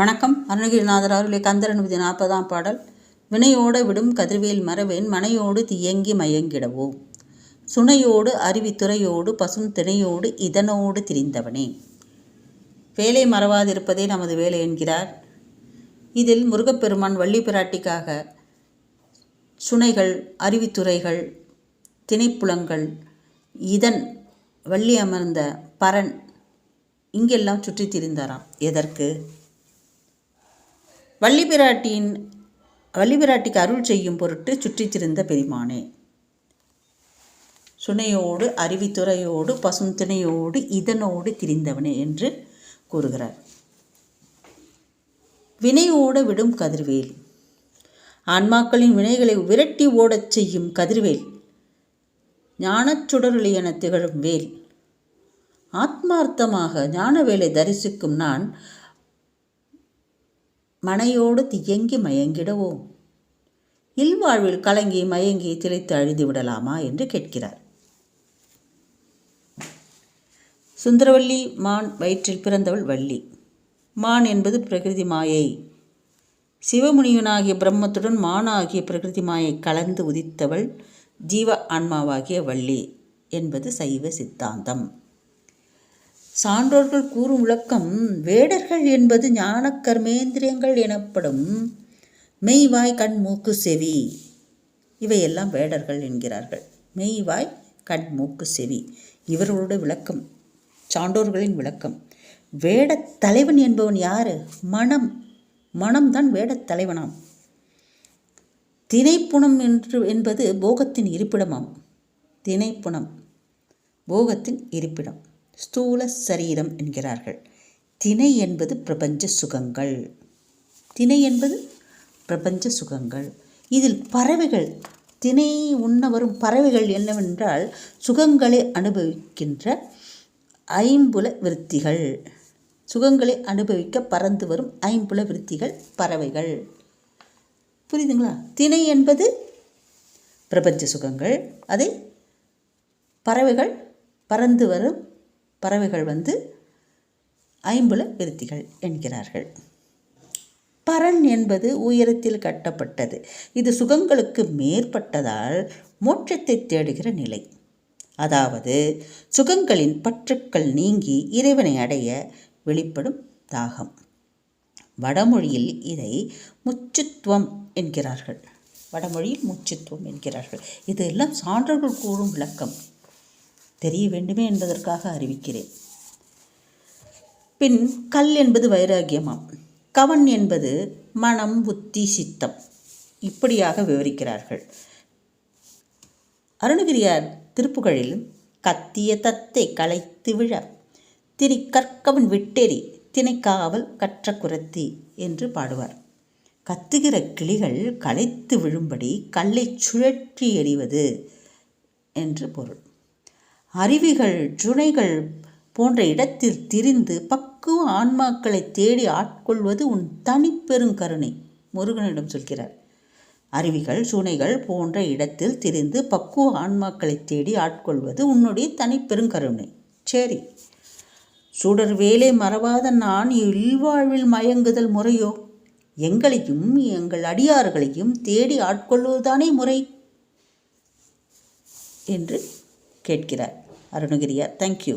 வணக்கம். அருணகிரிநாதர் அவர்களே கந்தர் நாற்பதாம் பாடல். வினையோடு விடும் கதிர்வேல் மறவேன் மனையோடு தியங்கி மயங்கிடவோ? சுனையோடு அருவித்துறையோடு பசும் திணையோடு இதனோடு திரிந்தவனே. வேலை மறவாதிருப்பதே நமது வேலை என்கிறார். இதில் முருகப்பெருமான் வள்ளி பிராட்டிக்காக சுனைகள் அருவித்துறைகள் திணைப்புலங்கள் இதன் வள்ளி அமர்ந்த பரன் இங்கெல்லாம் சுற்றித் திரிந்தாராம். எதற்கு? வள்ளி வள்ளிபிராட்டிக்கு வள்ளி அருள் செய்யும் பொருட்டு சுற்றித்திருந்த பெருமானே. சுனையோடு அருவித்துறையோடு பசுந்திணையோடு இதனோடு திரிந்தவனே என்று கூறுகிறார். வினையோடு விடும் கதிர்வேல். ஆன்மாக்களின் வினைகளை விரட்டி ஓடச் செய்யும் கதிர்வேல். ஞானச்சுடரொளி என திகழும் வேல். ஆத்மார்த்தமாக ஞானவேலை தரிசிக்கும் நான் மனையோடு தியங்கி மயங்கிடவோ இல்வாழ்வில் கலங்கி மயங்கி திளைத்து அழுதி விடலாமா என்று கேட்கிறார். சுந்தரவல்லி மான் வயிற்றில் பிறந்தவள் வள்ளி. மான் என்பது பிரகிருதி மாயை. சிவமுனிவனாகிய பிரம்மத்துடன் மானாகிய பிரகிருதி மாயை கலந்து உதித்தவள் ஜீவ ஆன்மாவாகிய வள்ளி என்பது சைவ சித்தாந்தம். சான்றோர்கள் கூறும் விளக்கம் வேடர்கள் என்பது ஞான கர்மேந்திரியங்கள் எனப்படும் மெய்வாய் கண் மூக்கு செவி. இவையெல்லாம் வேடர்கள் என்கிறார்கள். மெய்வாய் கண் மூக்கு செவி. இவர்களோட விளக்கம் சான்றோர்களின் விளக்கம். வேடத் தலைவன் என்பவன் யாரு? மனம். மனம்தான் வேடத் தலைவனாம். திணைப்புணம் என்று என்பது போகத்தின் இருப்பிடமாம். திணைப்புணம் போகத்தின் இருப்பிடம். ஸ்தூல சரீரம் என்கிறார்கள். திணை என்பது பிரபஞ்ச சுகங்கள். திணை என்பது பிரபஞ்ச சுகங்கள். இதில் பறவைகள் திணை உண்ண வரும் பறவைகள் என்னவென்றால் சுகங்களை அனுபவிக்கின்ற ஐம்புல விருத்திகள். சுகங்களை அனுபவிக்க பறந்து வரும் ஐம்புல விருத்திகள் பறவைகள். புரியுதுங்களா? திணை என்பது பிரபஞ்ச சுகங்கள். அதை பறவைகள் பறந்து வரும் பறவைகள் வந்து ஐம்புல விருத்திகள் என்கிறார்கள். பரன் என்பது உயரத்தில் கட்டப்பட்டது. இது சுகங்களுக்கு மேற்பட்டதால் மோட்சத்தை தேடுகிற நிலை. அதாவது சுகங்களின் பற்றுக்கள் நீங்கி இறைவனை அடைய வெளிப்படும் தாகம். வடமொழியில் இதை முச்சுத்துவம் என்கிறார்கள். வடமொழியில் முச்சுத்துவம் என்கிறார்கள். இதெல்லாம் சான்றோர்கள் கூறும் விளக்கம். தெரிய வேண்டுமே என்பதற்காக அறிவிக்கிறேன். பின் கல் என்பது வைராகியமாம். கவன் என்பது மனம் புத்தி சித்தம். இப்படியாக விவரிக்கிறார்கள். அருணகிரியார் திருப்புகழில் கத்திய தத்தை களைத்து விழ திரி கற்கவன் விட்டெறி திணைக்காவல் கற்ற குரத்தி என்று பாடுவார். கத்துகிற கிளிகள் களைத்து விழும்படி கல்லை சுழற்றி எறிவது என்று பொருள். அருவிகள் ஜுனைகள் போன்ற இடத்தில் திரிந்து பக்குவ ஆன்மாக்களை தேடி ஆட்கொள்வது உன் தனிப்பெருங்கருணை முருகனிடம் சொல்கிறார். அருவிகள் சுனைகள் போன்ற இடத்தில் திரிந்து பக்குவ ஆன்மாக்களை தேடி ஆட்கொள்வது உன்னுடைய தனிப்பெருங்கருணை சரி. சுடர் வேலை மறவாத நான் இல்வாழ்வில் மயங்குதல் முறையோ? எங்களையும் எங்கள் அடியார்களையும் தேடி ஆட்கொள்வதுதானே முறை? என்று கேட்கிறார் அருணகிரியா தேங்க்யூ